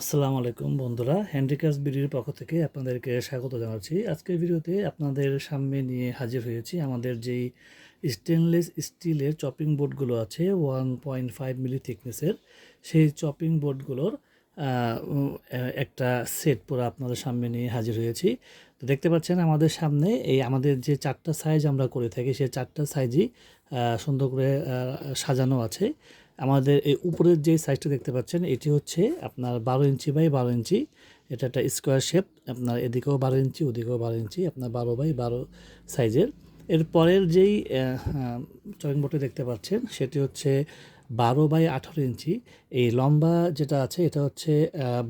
আসসালামু আলাইকুম বন্ধুরা, হ্যান্ডিক্রাফট ভিডিওর পক্ষ থেকে আপনাদেরকে স্বাগত জানাচ্ছি। আজকের ভিডিওতে আপনাদের সামনে নিয়ে হাজির হয়েছি আমাদের যেই স্টেনলেস স্টিলের চপিং বোর্ডগুলো আছে ওয়ান পয়েন্ট ফাইভ মিলি থিকনেসের সেই চপিং বোর্ডগুলোর একটা সেট পুরো আপনাদের সামনে নিয়ে হাজির হয়েছি। তো দেখতে পাচ্ছেন আমাদের সামনে এই আমাদের যে চারটা সাইজ আমরা করে থাকি, সেই চারটা সাইজই সুন্দর করে সাজানো আছে। আমাদের এই উপরের যে সাইজটা দেখতে পাচ্ছেন, এটি হচ্ছে আপনার বারো ইঞ্চি বাই বারো ইঞ্চি। এটা একটা স্কোয়ার শেপ আপনার এদিকেও বারো ইঞ্চি, ওদিকেও বারো ইঞ্চি, আপনার বারো বাই বারো সাইজের এর পরের যেই চপিং বোর্ডটি দেখতে পাচ্ছেন, সেটি হচ্ছে বারো বাই আঠারো ইঞ্চি। এই লম্বা যেটা আছে, এটা হচ্ছে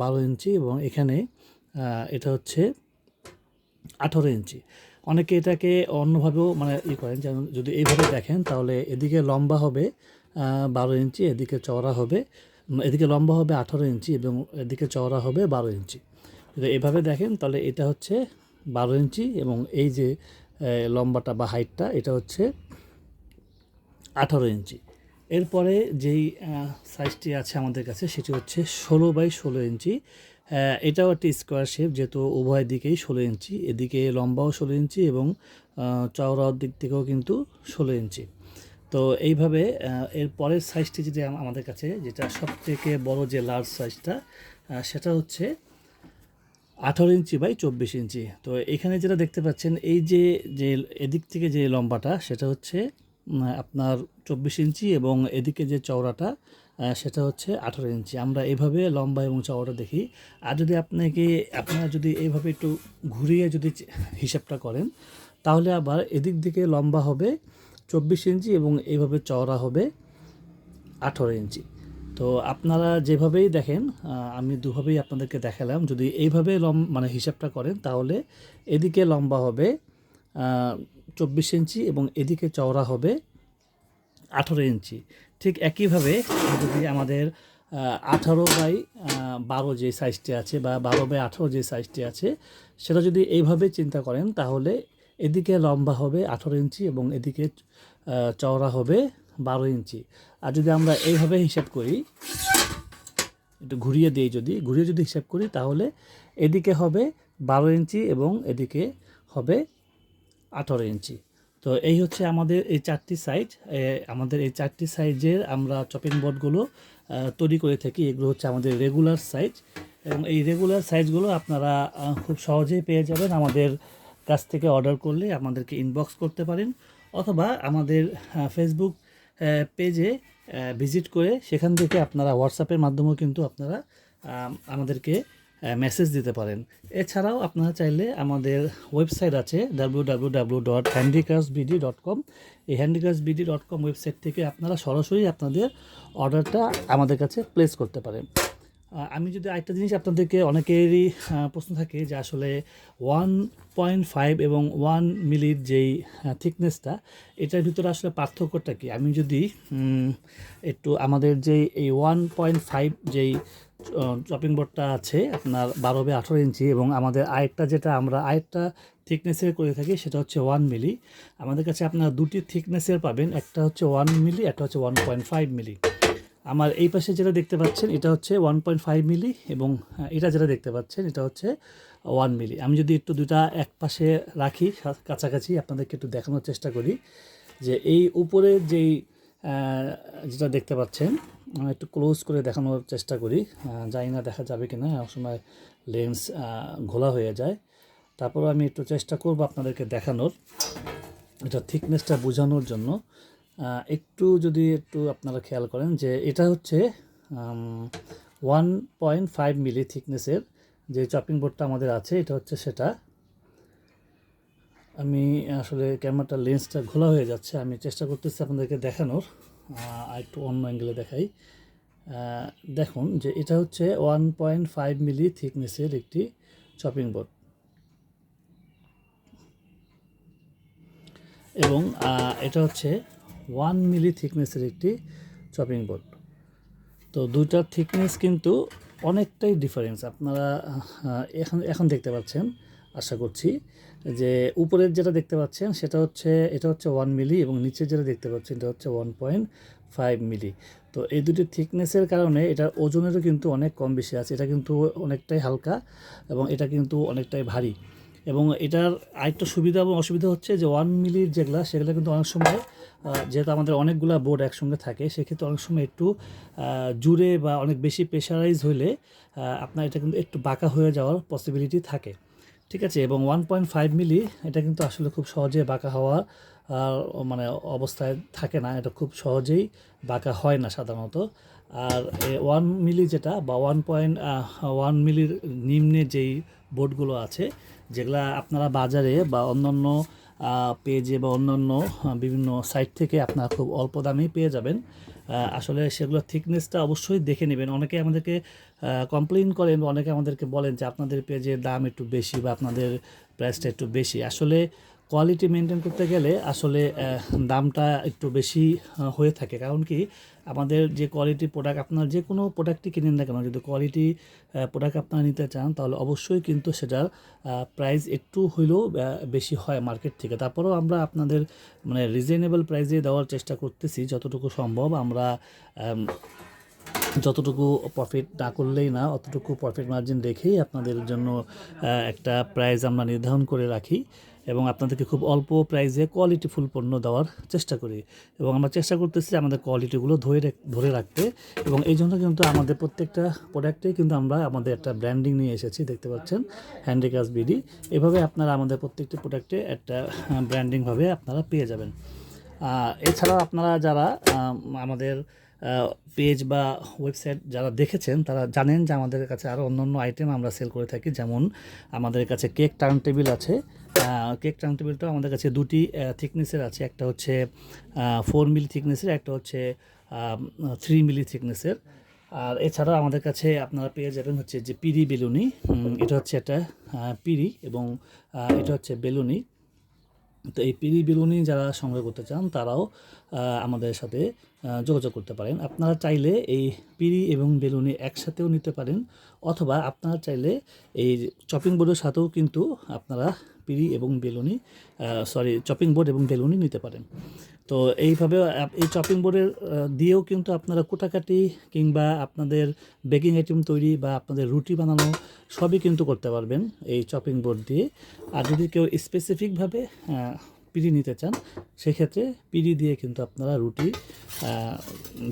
বারো ইঞ্চি এবং এখানে এটা হচ্ছে আঠারো ইঞ্চি। অনেকে এটাকে অন্যভাবেও মানে ই করেন, যেমন যদি এইভাবে দেখেন তাহলে এদিকে লম্বা হবে বারো ইঞ্চি, এদিকে চওড়া হবে এদিকে লম্বা হবে আঠারো ইঞ্চি এবং এদিকে চওড়া হবে বারো ইঞ্চি। যদি এভাবে দেখেন তাহলে এটা হচ্ছে বারো ইঞ্চি এবং এই যে লম্বাটা বা হাইটটা এটা হচ্ছে আঠারো ইঞ্চি। এরপরে যেই সাইজটি আছে আমাদের কাছে সেটি হচ্ছে ষোলো বাই ষোলো ইঞ্চি। এটাও একটি স্কোয়ার শেপ যেহেতু উভয় দিকেই ষোলো ইঞ্চি। এদিকে লম্বাও ষোলো ইঞ্চি এবং চওড়ার দিক থেকেও কিন্তু ষোলো ইঞ্চি। তো এইভাবে এর পরের সাইজটি যেটা আমাদের কাছে, যেটা সব থেকে বড় যে লার্জ সাইজটা সেটা হচ্ছে আঠারো ইঞ্চি বাই চব্বিশ ইঞ্চি। তো এখানে যেটা দেখতে পাচ্ছেন, এই যে যে এদিক থেকে যে লম্বাটা, সেটা হচ্ছে আপনার চব্বিশ ইঞ্চি এবং এদিকে যে চওড়াটা সেটা হচ্ছে আঠারো ইঞ্চি। আমরা এভাবে লম্বা এবং চওড়া দেখি। আর যদি আপনাকে, আপনারা যদি এইভাবে একটু ঘুরিয়ে যদি হিসাবটা করেন, তাহলে আবার এদিক দিকে লম্বা হবে চব্বিশ ইঞ্চি এবং এইভাবে চওড়া হবে আঠারো ইঞ্চি। তো আপনারা যেভাবেই দেখেন আমি দুভাবেই আপনাদেরকে দেখালাম। যদি এইভাবে লম মানে হিসাবটা করেন, তাহলে এদিকে লম্বা হবে চব্বিশ ইঞ্চি এবং এদিকে চওড়া হবে আঠারো ইঞ্চি। ঠিক একইভাবে যদি আমাদের আঠারো বাই বারো যে সাইজটি আছে বা বারো বাই আঠারো যে সাইজটি আছে, সেটা যদি এইভাবে চিন্তা করেন তাহলে এদিকে লম্বা হবে আঠারো ইঞ্চি এবং এদিকে চওড়া হবে বারো ইঞ্চি। আর যদি আমরা এইভাবে হিসাব করি, একটু ঘুরিয়ে দিই যদি, ঘুরিয়ে যদি হিসাব করি তাহলে এদিকে হবে বারো ইঞ্চি এবং এদিকে হবে আঠারো ইঞ্চি। তো এই হচ্ছে আমাদের এই চারটি সাইজ আমাদের এই চারটি সাইজের আমরা চপিং বোর্ডগুলো তৈরি করে থাকি। এগুলো হচ্ছে আমাদের রেগুলার সাইজ এবং এই রেগুলার সাইজগুলো আপনারা খুব সহজেই পেয়ে যাবেন আমাদের কাছ থেকে অর্ডার করলে। আমাদেরকে ইনবক্স করতে পারেন অথবা আমাদের ফেসবুক পেজে ভিজিট করে সেখান থেকে আপনারা হোয়াটসঅ্যাপের মাধ্যমেও কিন্তু আপনারা আমাদেরকে মেসেজ দিতে পারেন। এছাড়াও আপনারা চাইলে আমাদের ওয়েবসাইট আছে W W W dot BD dot com এই বিডি ডট কম ওয়েবসাইট থেকে আপনারা সরাসরি আপনাদের অর্ডারটা আমাদের কাছে প্লেস করতে পারেন। আমি যদি আরেকটা জিনিস আপনাদেরকে অনেকেরই প্রশ্ন থাকে যে আসলে ওয়ান পয়েন্ট ফাইভ এবং ওয়ান মিলির যেই থিকনেসটা এটার ভিতরে আসলে পার্থক্যটা কি? আমি যদি একটু আমাদের যেই, এই ওয়ান পয়েন্ট ফাইভ যেই চপিং বোর্ডটা আছে আপনার বারো বাই আঠারো ইঞ্চি এবং আমাদের আরেকটা যেটা আমরা আরেকটা থিকনেসের করে থাকি সেটা হচ্ছে ওয়ান মিলি আমাদের কাছে আপনারা দুটি থিকনেসের পাবেন, একটা হচ্ছে ওয়ান মিলি একটা হচ্ছে ওয়ান পয়েন্ট ফাইভ মিলি আমার এই পাশে যেটা দেখতে পাচ্ছেন, এটা হচ্ছে ওয়ান পয়েন্ট ফাইভ মিলি এবং এটা যেটা দেখতে পাচ্ছেন, এটা হচ্ছে ওয়ান মিলি আমি যদি একটু দুটা এক পাশে রাখি কাছাকাছি আপনাদেরকে একটু দেখানোর চেষ্টা করি যে এই উপরে যেই যেটা দেখতে পাচ্ছেন একটু ক্লোজ করে দেখানোর চেষ্টা করি। জানি না দেখা যাবে কিনা, অনেক সময় লেন্স ঘোলা হয়ে যায়। তারপর আমি একটু চেষ্টা করব আপনাদেরকে দেখানোর। এটা থিকনেসটা বোঝানোর জন্য। একটু যদি একটু আপনারা খেয়াল করেন যে এটা হচ্ছে ওয়ান পয়েন্ট ফাইভ মিলি থিকনেসের যে চপিং বোর্ডটা আমাদের আছে, এটা হচ্ছে সেটা। আমি আসলে ক্যামেরাটার লেন্সটা ঘোলা হয়ে যাচ্ছে, আমি চেষ্টা করতেছি আপনাদেরকে দেখানোর একটু অন্য অ্যাঙ্গেলে দেখাই। দেখুন যে এটা হচ্ছে ওয়ান পয়েন্ট ফাইভ মিলি থিকনেসের একটি চপিং বোর্ড এবং এটা হচ্ছে ওয়ান মিলি থিকনেসের একটি চপিং বোর্ড। তো দুইটার থিকনেস কিন্তু অনেকটাই ডিফারেন্স। আপনারা এখন এখন দেখতে পাচ্ছেন, আশা করছি, যে উপরের যেটা দেখতে পাচ্ছেন, সেটা হচ্ছে, এটা হচ্ছে ওয়ান মিলি এবং নিচের যেটা দেখতে পাচ্ছেন, এটা হচ্ছে ওয়ান পয়েন্ট ফাইভ মিলি। তো এই দুটি থিকনেসের কারণে এটার ওজনেরও কিন্তু অনেক কম বেশি আছে। এটা কিন্তু অনেকটাই হালকা এবং এটা কিন্তু অনেকটাই ভারী। এবং এটার আরেকটা সুবিধা এবং অসুবিধা হচ্ছে যে ওয়ান মিলির যেগুলা সেগুলো কিন্তু অনেক সময় যেহেতু আমাদের অনেকগুলা বোর্ড একসঙ্গে থাকে, সেক্ষেত্রে অনেক সময় একটু জুড়ে বা অনেক বেশি প্রেশারাইজ হলে আপনার এটা কিন্তু একটু বাঁকা হয়ে যাওয়ার পসিবিলিটি থাকে। ঠিক আছে? এবং ওয়ান পয়েন্ট ফাইভ মিলি এটা কিন্তু আসলে খুব সহজে বাঁকা হওয়া, আর মানে অবস্থায় থাকে না। এটা খুব সহজেই বাঁকা হয় না সাধারণত। আর ওয়ান মিলি যেটা বা ওয়ান পয়েন্ট ওয়ান মিলির নিম্নে যেই বোর্ডগুলো আছে, যেগুলা আপনারা বাজারে বা অন্যান্য পেজে বা অন্যান্য বিভিন্ন সাইট থেকে আপনারা খুব অল্প দামেই পেয়ে যাবেন। আসলে সেগুলোর থিকনেসটা অবশ্যই দেখে নেবেন। অনেকে আমাদেরকে কমপ্লেন করেন অনেকে আমাদেরকে বলেন যে আপনাদের পেজের দাম একটু বেশি বা আপনাদের প্রাইসটা একটু বেশি। আসলে কোয়ালিটি মেনটেন করতে গেলে আসলে দামটা একটু বেশি হয়ে থাকে। কারণ কি, আমাদের যে কোয়ালিটি প্রোডাক্ট আপনার যে কোনো প্রোডাক্টই কিনেন না কেন, যদি কোয়ালিটি প্রোডাক্ট আপনারা নিতে চান, তাহলে অবশ্যই কিন্তু সেটার প্রাইস একটু হইলেও বেশি হয় মার্কেট থেকে। তারপরেও আমরা আপনাদের মানে রিজনেবল প্রাইসে দেওয়ার চেষ্টা করতেছি, যতটুকু সম্ভব। আমরা যতটুকু প্রফিট না করলেই না, অতটুকু প্রফিট মার্জিন রেখেই আপনাদের জন্য একটা প্রাইস আমরা নির্ধারণ করে রাখি। এবং আপনাদেরকে খুব অল্প প্রাইসে কোয়ালিটিফুল পণ্য দেওয়ার চেষ্টা করি। এবং আমরা চেষ্টা করতেছি আমাদের কোয়ালিটিগুলো ধরে ধরে রাখতে। এবং এই জন্য কিন্তু আমাদের প্রত্যেকটা প্রোডাক্টেই কিন্তু আমরা আমাদের একটা ব্র্যান্ডিং নিয়ে এসেছি, দেখতে পাচ্ছেন? হ্যান্ডিক্রাফট বিডি এভাবে আপনারা আমাদের প্রত্যেকটি প্রোডাক্টে একটা ব্র্যান্ডিংভাবে আপনারা পেয়ে যাবেন। এছাড়াও আপনারা যারা আমাদের পেজ বা ওয়েবসাইট যারা দেখেছেন, তারা জানেন যে আমাদের কাছে আরও অন্য অন্য আইটেম আমরা সেল করে থাকি। যেমন আমাদের কাছে কেক টার্ন টেবিল আছে। কেক টার্ন টেবিলটাও আমাদের কাছে দুটি থিকনেসের আছে। একটা হচ্ছে ফোর মিলি থিকনেসের একটা হচ্ছে থ্রি মিলি থিকনেসের আর এছাড়াও আমাদের কাছে আপনারা পেয়ে যাবেন হচ্ছে যে পিরি বেলুনি। এটা হচ্ছে একটা পিরি এবং এটা হচ্ছে বেলুনি। তো এই পিড়ি বেলুনি যারা সংগ্রহ করতে চান, তারাও আমাদের সাথে যোগাযোগ করতে পারেন। আপনারা চাইলে এই পিড়ি এবং বেলুনি একসাথেও নিতে পারেন, অথবা আপনারা চাইলে এই চপিং বোর্ডের সাথেও কিন্তু আপনারা পিড়ি এবং বেলুনি সরি চপিং বোর্ড এবং বেলুনি নিতে পারেন। তো এইভাবে এই চপিং বোর্ডের দিয়েও কিন্তু আপনারা কোটাকাটি কিংবা আপনাদের বেকিং আইটেম তৈরি বা আপনাদের রুটি বানানো সবই কিন্তু করতে পারবেন এই চপিং বোর্ড দিয়ে। আর যদি কেউ স্পেসিফিকভাবে পিড়ি নিতে চান, সেক্ষেত্রে পিড়ি দিয়ে কিন্তু আপনারা রুটি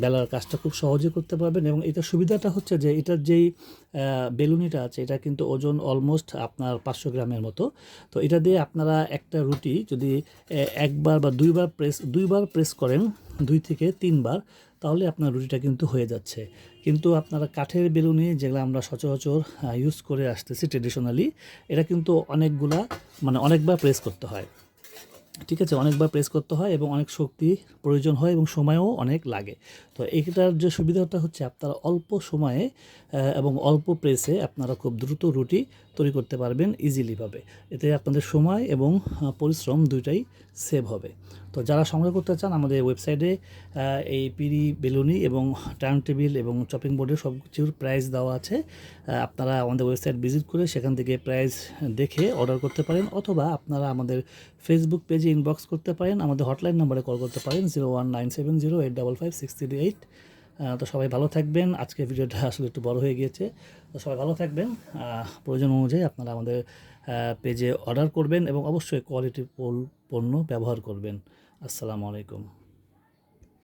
বেলার কাজটা খুব সহজে করতে পারবেন এবং এটার সুবিধাটা হচ্ছে যে এটার যেই বেলুনিটা আছে, এটা কিন্তু ওজন অলমোস্ট আপনার পাঁচশো গ্রামের মতো। তো এটা দিয়ে আপনারা একটা রুটি যদি একবার বা দুইবার প্রেস দুইবার প্রেস করেন, দুই থেকে তিনবার, তাহলে আপনার রুটিটা কিন্তু হয়ে যাচ্ছে। কিন্তু আপনারা কাঠের বেলুনি যেগুলো আমরা সচরাচর ইউজ করে আসতেছি ট্রেডিশনালি এটা কিন্তু অনেকগুলা মানে অনেকবার প্রেস করতে হয়। ঠিক আছে, অনেকবার প্রেস করতে হয় এবং অনেক শক্তি প্রয়োজন হয় এবং সময়ও অনেক লাগে। তো এইটার যে সুবিধাটা হচ্ছে, আপনারা অল্প সময়ে এবং অল্প প্রেসে আপনারা খুব দ্রুত রুটি তৈরি করতে পারবেন ইজিলিভাবে এতে আপনাদের সময় এবং পরিশ্রম দুইটাই সেভ হবে। তো যারা সংগ্রহ করতে চান, আমাদের ওয়েবসাইটে এই পিড়ি বেলুনি এবং টার্ন টেবিল এবং চপিং বোর্ডের সব কিছুর প্রাইস দেওয়া আছে। আপনারা আমাদের ওয়েবসাইট ভিজিট করে সেখান থেকে প্রাইস দেখে অর্ডার করতে পারেন অথবা আপনারা আমাদের ফেসবুক পেজে ইনবক্স করতে পারেন। আমাদের হটলাইন নাম্বারে কল করতে পারেন zero one nine seven zero eight double five six three eight তো সবাই ভালো থাকবেন। আজকের ভিডিওটা আসলে একটু বড় হয়ে গিয়েছে। তো সবাই ভালো থাকবেন। প্রয়োজন অনুযায়ী আপনারা আমাদের পেজে অর্ডার করবেন এবং অবশ্যই কোয়ালিটি পণ্য ব্যবহার করবেন। আসসালামু আলাইকুম।